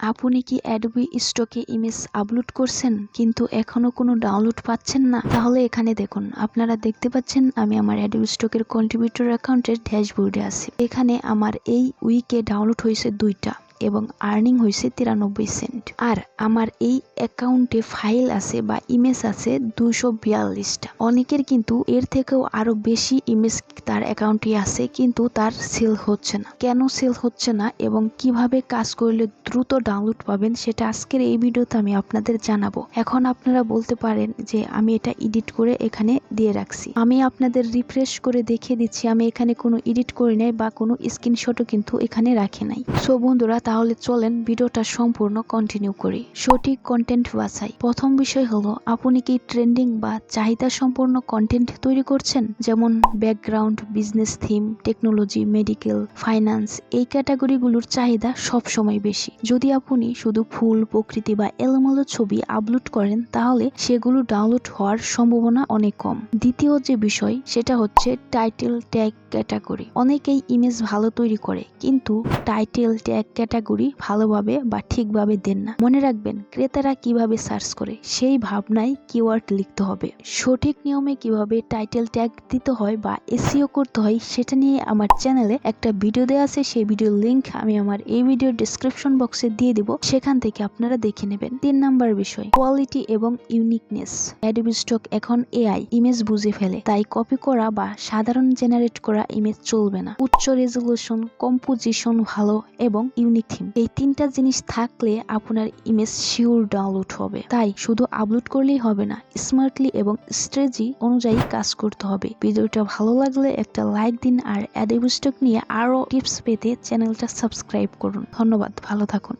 আপনি কি অ্যাডবি স্টকে ইমেজ আপলোড করছেন, কিন্তু এখনও কোনো ডাউনলোড পাচ্ছেন না? তাহলে এখানে দেখুন, আপনারা দেখতে পাচ্ছেন আমি আমার অ্যাডবি স্টকের কন্ট্রিবিউটর অ্যাকাউন্টের ড্যাশবোর্ডে আছি। এখানে আমার এই উইকে ডাউনলোড হয়েছে দুইটা। এবং আর্নিং হয়েছে তিরানব্বই সেন্ট আর আমার এই অ্যাকাউন্টে ফাইল আছে বা ইমেজ আছে দুশো বিয়াল্লিশটা। অনেকের কিন্তু এর থেকেও আরও বেশি ইমেজ তার অ্যাকাউন্টে আছে, কিন্তু তার সেল হচ্ছে না। কেন সেল হচ্ছে না এবং কীভাবে কাজ করলে দ্রুত ডাউনলোড পাবেন সেটা আজকের এই ভিডিওতে আমি আপনাদের জানাব। এখন আপনারা বলতে পারেন যে আমি এটা এডিট করে এখানে দিয়ে রাখছি। আমি আপনাদের রিফ্রেশ করে দেখিয়ে দিচ্ছি, আমি এখানে কোনো এডিট করি নাই বা কোনো স্ক্রিনশটও কিন্তু এখানে রাখি নাই। সো বন্ধুরা তাহলে চলেন ভিডিওটা সম্পূর্ণ কন্টিনিউ করি। সঠিক কন্টেন্ট বাছাই। প্রথম বিষয় হলো, আপনি কি ট্রেন্ডিং বা চাহিদা সম্পূর্ণ কন্টেন্ট তৈরি করছেন? যেমন background business theme technology medical finance এই ক্যাটাগরিগুলোর চাহিদা সব সময় বেশি। যদি আপনি শুধু ফুল, প্রকৃতি বা এলোমেলো ছবি আপলোড করেন, তাহলে সেগুলো ডাউনলোড হওয়ার সম্ভাবনা অনেক কম। দ্বিতীয় যে বিষয়, সেটা হচ্ছে টাইটেল ট্যাগ ক্যাটাগরি অনেকেই ইমেজ ভালো তৈরি করে, কিন্তু টাইটেল ট্যাগ ক্যাটাগরি ভালোভাবে বা ঠিকভাবে দেন না। মনে রাখবেন, ক্রেতারা কীভাবে সার্চ করে সেই ভাবনায় কিওয়ার্ড লিখতে হবে। সঠিক নিয়মে কীভাবে টাইটেল ট্যাগ দিতে হয় বা এসিও করতে হয় সেটা নিয়ে আমার চ্যানেলে একটা ভিডিও দেওয়া আছে, সেই ভিডিওর লিংক আমি আমার এই ভিডিওর ডিসক্রিপশন বক্সে দিয়ে দিব। সেখান থেকে আপনারা দেখে নেবেন। তিন নাম্বার বিষয় কোয়ালিটি এবং ইউনিকনেস অ্যাডোবি স্টক এখন এআই ইমেজ বুঝে ফেলে। তাই কপি করা বা সাধারণ জেনারেট করা ইমেজ চলবে না। উচ্চ রেজলিউশন কম্পোজিশন ভালো এবং ইউনিক থিম এই তিনটা জিনিস থাকলে আপনার ইমেজ শিওর ডাউনলোড হবে। তাই শুধু আপলোড করলেই হবে না স্মার্টলি এবং স্ট্রেজি অনুযায়ী কাজ করতে হবে। ভিডিওটা ভালো লাগলে একটা লাইক দিন আর অ্যাডোবি স্টক নিয়ে আরও টিপস পেতে চ্যানেলটা সাবস্ক্রাইব করুন। ধন্যবাদ, ভালো থাকুন।